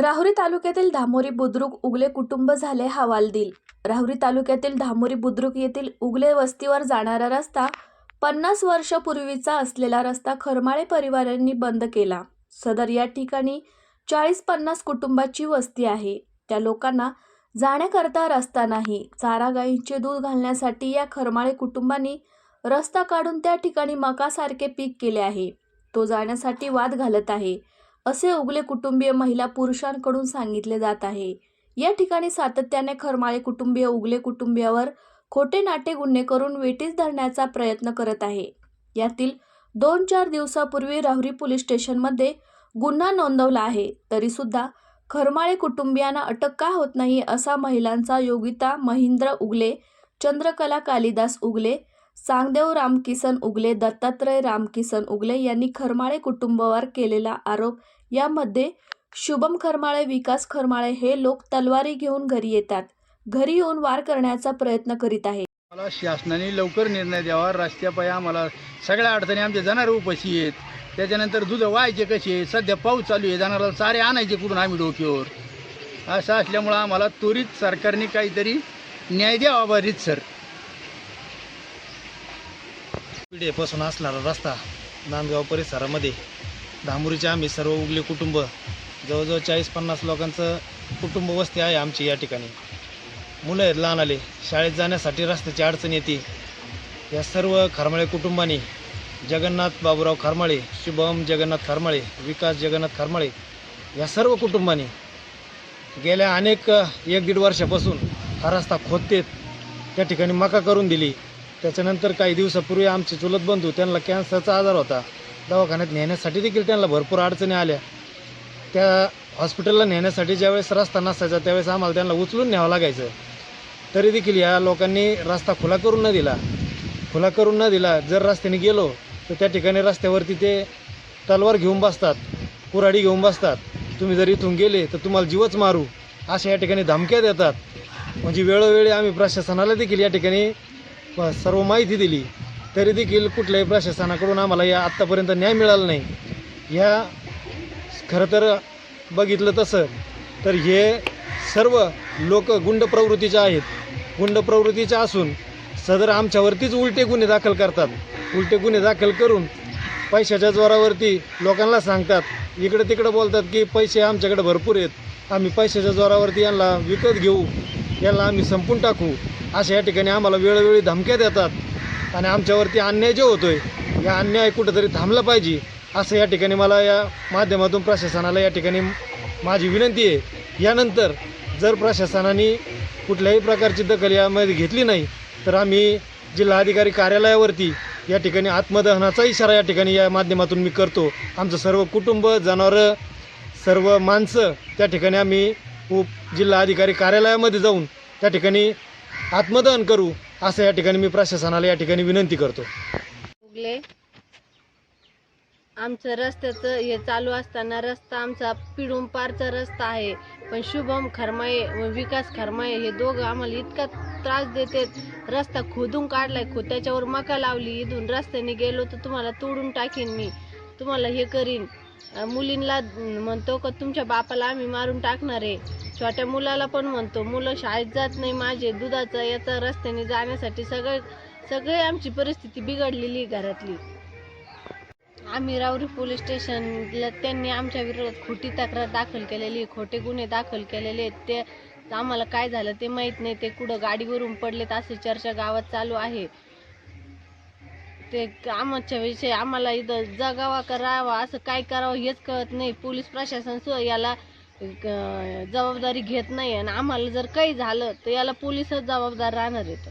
राहुरी तालुक्यातील धामोरी बुद्रुक उगले कुटुंब झाले हवालदिल राहुरी तालुक्यातील धामोरी बुद्रुक येथील उगले वस्तीवर जाणारा रस्ता पन्नास वर्षापूर्वीचा असलेला रस्ता खरमाळे परिवारांनी बंद केला. सदर या ठिकाणी चाळीस पन्नास कुटुंबाची वस्ती आहे. त्या लोकांना जाण्याकरता रस्ता नाही. चारा गायींचे दूध घालण्यासाठी या खरमाळे कुटुंबांनी रस्ता काढून त्या ठिकाणी मकासारखे पीक केले आहे. तो जाण्यासाठी वाद घालत आहे. असे उगले कुटुंबीय महिला पुरुषांकडून सांगितले जात आहे. या ठिकाणी सातत्याने खरमाळे कुटुंबीय उगले कुटुंबियावर खोटे नाटे गुन्हे करून वेटीस धरण्याचा प्रयत्न करत आहे. यातील दोन चार दिवसापूर्वी राहुरी पोलीस स्टेशनमध्ये गुन्हा नोंदवला आहे. तरीसुद्धा खरमाळे कुटुंबियांना अटक का होत नाही असा महिलांचा योगिता महेंद्र उगले चंद्रकला कालिदास उगले सांगदेव रामकिसन उगले दत्तात्रय रामकिसन उगले यांनी खरमाळे कुटुंबावर केलेला आरोप. यामध्ये शुभम खरमाळे विकास खरमाळे हे लोक तलवारी घेऊन घरी येतात. घरी येऊन वार करण्याचा प्रयत्न करीत आहे मला शासनाने लवकर निर्णय द्यावा. रस्त्यापायी आम्हाला सगळ्या अडचणी आमच्या जाणार उपाशी आहेत. त्याच्यानंतर दुध व्हायचे कसे? सध्या पाऊस चालू आहे. जाणाराला सारे आणायचे कुठून आम्ही डोक्यावर? असं असल्यामुळं आम्हाला त्वरित सरकारने काहीतरी न्याय द्यावा बरीच सर. डेपासून असणारा रस्ता नांदगाव परिसरामध्ये. धामुरीचे आम्ही सर्व उगले कुटुंब जवळजवळ चाळीस पन्नास लोकांचं कुटुंब वस्ती आहे आमची या ठिकाणी. मुलं आहेत लहान आले. शाळेत जाण्यासाठी रस्त्याची अडचण येते. या सर्व खरमाळे कुटुंबाने जगन्नाथ बाबूराव खरमाळे शुभम जगन्नाथ खरमाळे विकास जगन्नाथ खरमाळे या सर्व कुटुंबाने गेल्या अनेक एक दीड वर्षापासून हा रस्ता खोदतेत. त्या ठिकाणी मका करून दिली. त्याच्यानंतर काही दिवसापूर्वी आमचे चुलत बंधू त्यांना कॅन्सरचा आजार होता. दवाखान्यात नेण्यासाठी देखील त्यांना भरपूर अडचणी आल्या. त्या हॉस्पिटलला नेण्यासाठी ज्यावेळेस रस्ता नसायचा त्यावेळेस आम्हाला त्यांना उचलून न्यावं लागायचं. तरी देखील या लोकांनी रस्ता खुला करून न दिला. खुला करून न दिला जर रस्त्याने गेलो तर त्या ठिकाणी रस्त्यावरती ते तलवार घेऊन बसतात कुऱ्हाडी घेऊन बसतात. तुम्ही जर इथून गेले तर तुम्हाला जीवच मारू अशा या ठिकाणी धमक्या देतात. म्हणजे वेळोवेळी आम्ही प्रशासनाला देखील या ठिकाणी प- सर्व माहिती दिली तरी देखील कुठल्याही प्रशासनाकडून आम्हाला या आत्तापर्यंत न्याय मिळाला नाही. या खरं तर बघितलं तसं तर हे सर्व लोक गुंड प्रवृत्तीचे आहेत. गुंड प्रवृत्तीचे असून सदर आमच्यावरतीच उलटे गुन्हे दाखल करतात. उलटे गुन्हे दाखल करून पैशाच्या जोरावरती लोकांना सांगतात इकडं तिकडं बोलतात की पैसे आमच्याकडे भरपूर आहेत. आम्ही पैशाच्या जोरावरती यांना विकत घेऊ. यांना आम्ही संपून टाकू. अशा या ठिकाणी आम्हाला वेळोवेळी धमक्या देतात. आणि आमच्यावरती अन्याय जे होतो आहे या अन्याय कुठंतरी थांबला पाहिजे असं या ठिकाणी मला या माध्यमातून प्रशासनाला या ठिकाणी माझी विनंती आहे. यानंतर जर प्रशासनाने कुठल्याही प्रकारची दखल यामध्ये घेतली नाही तर आम्ही जिल्हाधिकारी कार्यालयावरती या ठिकाणी आत्मदहनाचा इशारा या ठिकाणी या माध्यमातून मी करतो. आमचं सर्व कुटुंब जनावरं सर्व माणसं त्या ठिकाणी आम्ही उप जिल्हाधिकारी कार्यालयामध्ये जाऊन त्या ठिकाणी आत्मदहन करू असं या ठिकाणी मी प्रशासनाला या ठिकाणी विनंती करतो. उगले. आमचं रस्त्याचं हे चालू असताना रस्ता आमचा पिडून पारचा रस्ता आहे. पण शुभम खरमाये व विकास खरमाये हे दोघं आम्हाला इतका त्रास देतात. रस्ता खोदून काढलाय खो त्याच्यावर मका लावली. इथून रस्त्याने गेलो तर तुम्हाला तोडून टाकीन मी. तुम्हाला हे करीन. मुलींना म्हणतो का तुमच्या बापाला आम्ही मारून टाकणार आहे. छोट्या मुलाला पण म्हणतो मुलं शाळेत जात नाही माझे दुधाचं याचा रस्त्याने जाण्यासाठी सगळे सगळे आमची परिस्थिती बिघडलेली घरातली. आम्ही रावरी पोलीस स्टेशनला त्यांनी आमच्या विरोधात खोटी तक्रार दाखल केलेली खोटे गुन्हे दाखल केलेले ते आम्हाला काय झालं ते माहीत नाही ते कुठं गाडीवरून पडलेत अशी चर्चा गावात चालू आहे. ते कामाच्या विषयी आम्हाला इथं जगावा करावा असं काय करावं हेच कळत नाही. पोलीस प्रशासन सु याला जबाबदारी घेत नाही. आणि आम्हाला जर काही झालं तर याला पोलीसच जबाबदार राहणार आहेत